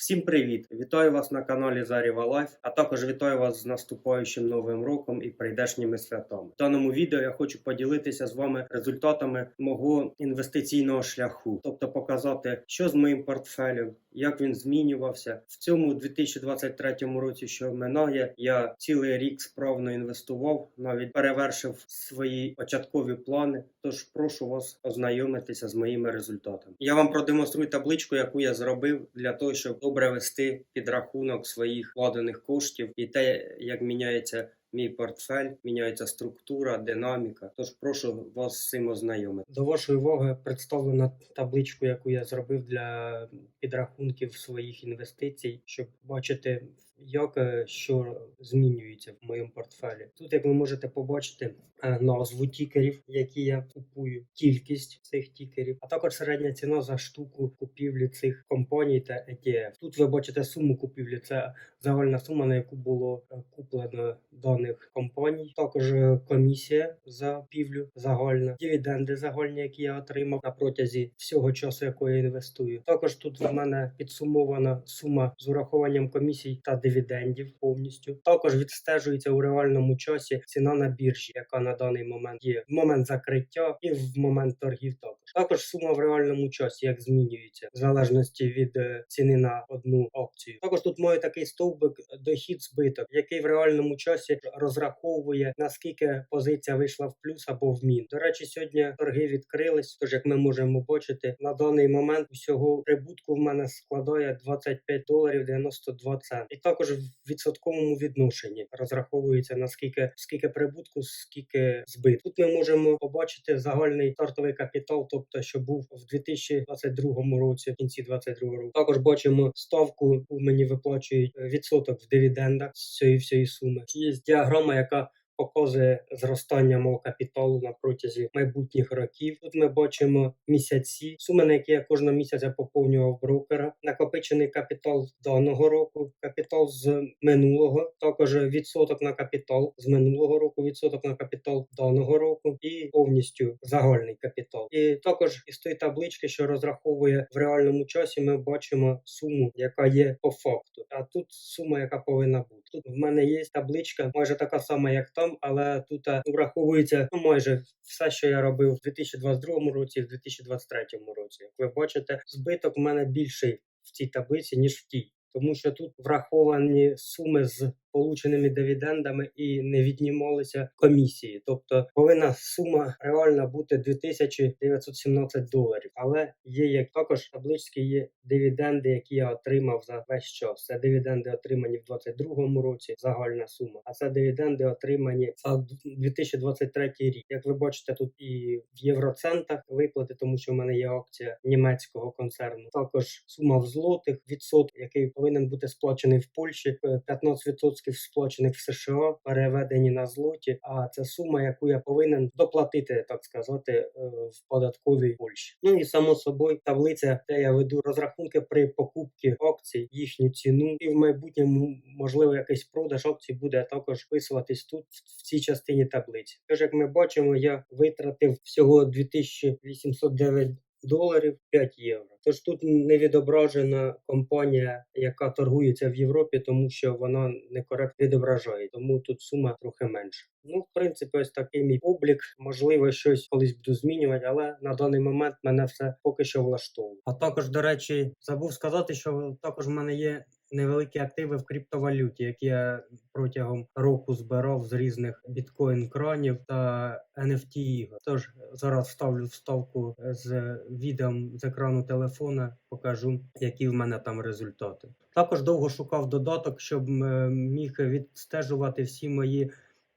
Всім привіт! Вітаю вас на каналі Заріва Лайф, а також вітаю вас з наступаючим новим роком і прийдешніми святами. В даному відео я хочу поділитися з вами результатами мого інвестиційного шляху, тобто показати, що з моїм портфелем, як він змінювався. В цьому 2023 році, що минає, я цілий рік справно інвестував, навіть перевершив свої початкові плани. Тож прошу вас ознайомитися з моїми результатами. Я вам продемонструю табличку, яку я зробив для того, щоб добре вести підрахунок своїх вкладених коштів і те, як міняється. Мій портфель міняється структура, динаміка. Тож прошу вас з цим ознайомити. До вашої уваги представлена табличку, яку я зробив для підрахунків своїх інвестицій, щоб бачити, як е, що змінюється в моєму портфелі. Тут, як ви можете побачити, е, назву тікерів, які я купую, кількість цих тікерів, а також середня ціна за штуку купівлі цих компаній та ETF. Тут ви бачите суму купівлі. Це загальна сума, на яку було е, куплено даних компаній. Також е, комісія за купівлю загальна, дивіденди загальні, які я отримав на протязі всього часу, якого я інвестую. Також тут в мене підсумована сума з урахуванням комісій та дивідендів повністю. Також відстежується у реальному часі ціна на біржі, яка на даний момент є в момент закриття і в момент торгів. Також також сума в реальному часі, як змінюється в залежності від е, ціни на одну акцію. Також тут має такий стовбик дохід збиток, який в реальному часі розраховує наскільки позиція вийшла в плюс або в мін. До речі, сьогодні торги відкрились. Тож, як ми можемо бачити, на даний момент усього прибутку в мене складає 25 доларів 92 центи. І також в відсотковому відношенні розраховується наскільки скільки прибутку, скільки збитку. Тут ми можемо побачити загальний стартовий капітал, тобто що був в 2022 році, в кінці 2022 року. Також бачимо ставку, мені виплачують е, відсоток в дивідендах з цієї всієї суми. Є діаграма, яка показує зростання мого капіталу на протязі майбутніх років. Тут ми бачимо місяці, суми, на які я кожного місяця поповнював брокера, накопичений капітал даного року, капітал з минулого, також відсоток на капітал з минулого року, відсоток на капітал даного року і повністю загальний капітал. І також із тої таблички, що розраховує в реальному часі, ми бачимо суму, яка є по факту. А тут сума, яка повинна бути. Тут в мене є табличка, майже така сама, як там, але тут е, враховується ну, майже все, що я робив в 2022 році, в 2023 році. Як ви бачите, збиток в мене більший в цій таблиці ніж в тій. Тому що тут враховані суми з полученими дивідендами і не віднімалися комісії. Тобто повинна сума реальна бути 2917 доларів. Але є як також таблички, є дивіденди, які я отримав за весь час. Це дивіденди отримані в 2022 році, загальна сума. А це дивіденди отримані за 2023 рік. Як ви бачите, тут і в євроцентах виплати, тому що в мене є акція німецького концерну. Також сума в злотих відсоток, який повинен бути сплачений в Польщі, е, 15% відпусків сплачених в США переведені на злоті. А це сума, яку я повинен доплатити, так сказати, е, в податковій Польщі. Ну і само собою таблиця, де я веду розрахунки при покупці акцій, їхню ціну, і в майбутньому можливо якийсь продаж акцій буде також вписуватись тут в цій частині таблиці. Тож, як ми бачимо, я витратив всього 2809 доларів 5 євро. Тож тут не відображена компанія, яка торгується в Європі, тому що вона некоректно відображає, тому тут сума трохи менша. Ну, в принципі, ось такий мій облік. Можливо, щось колись буду змінювати, але на даний момент мене все поки що влаштовує. А також, до речі, забув сказати, що також в мене є. Невеликі активи в криптовалюті, які я протягом року збирав з різних біткоін-кранів та NFT ігор. Тож зараз вставлю вставку з відео з екрану телефона, покажу, які в мене там результати. Також довго шукав додаток, щоб е, міг відстежувати всі мої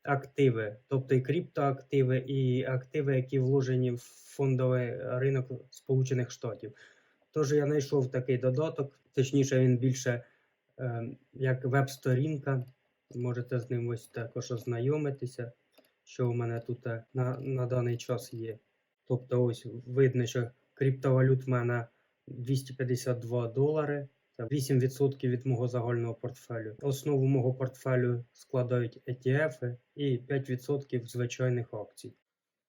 активи, тобто і криптоактиви, і активи, які вложені в фондовий ринок Сполучених Штатів. Тож я знайшов такий додаток, точніше, він більше е, як веб-сторінка. Можете з ним ось також ознайомитися, що у мене тут е, на, на даний час є. Тобто, ось видно, що криптовалют в мене 252 долари. Це 8% від мого загального портфелю. Основу мого портфелю складають ETF і 5% звичайних акцій.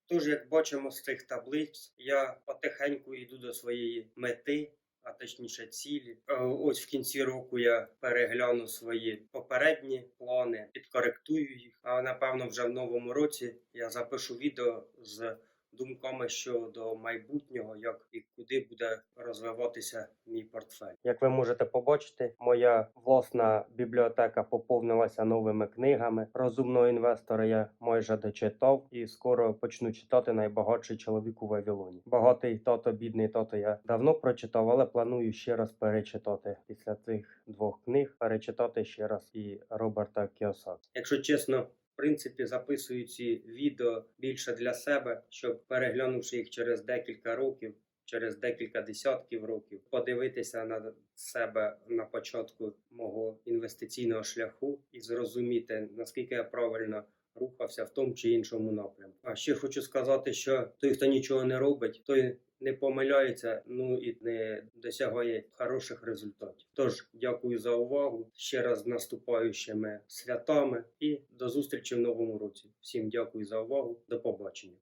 Тож, як бачимо з цих таблиць, я потихеньку йду до своєї мети, а точніше цілі. Е, Ось в кінці року я перегляну свої попередні плани, підкоректую їх. А напевно, вже в новому році я запишу відео з думками щодо майбутнього, як і куди буде розвиватися мій портфель. Як ви можете побачити, моя власна бібліотека поповнилася новими книгами. Розумного інвестора я майже дочитав і скоро почну читати найбагатший чоловік у Вавилоні. Багатий тато, бідний тато я давно прочитав, але планую ще раз перечитати після цих двох книг. Перечитати ще раз і Роберта Кіосакі. Якщо чесно. Принципі, записую ці відео більше для себе, щоб переглянувши їх через декілька років, через декілька десятків років, подивитися на себе на початку мого інвестиційного шляху і зрозуміти, наскільки я правильно рухався в тому чи іншому напрямку. А ще хочу сказати, що той, хто нічого не робить, той не помиляється, ну і не досягає хороших результатів. Тож дякую за увагу ще раз наступаючими святами і до зустрічі в новому році. Всім дякую за увагу. До побачення.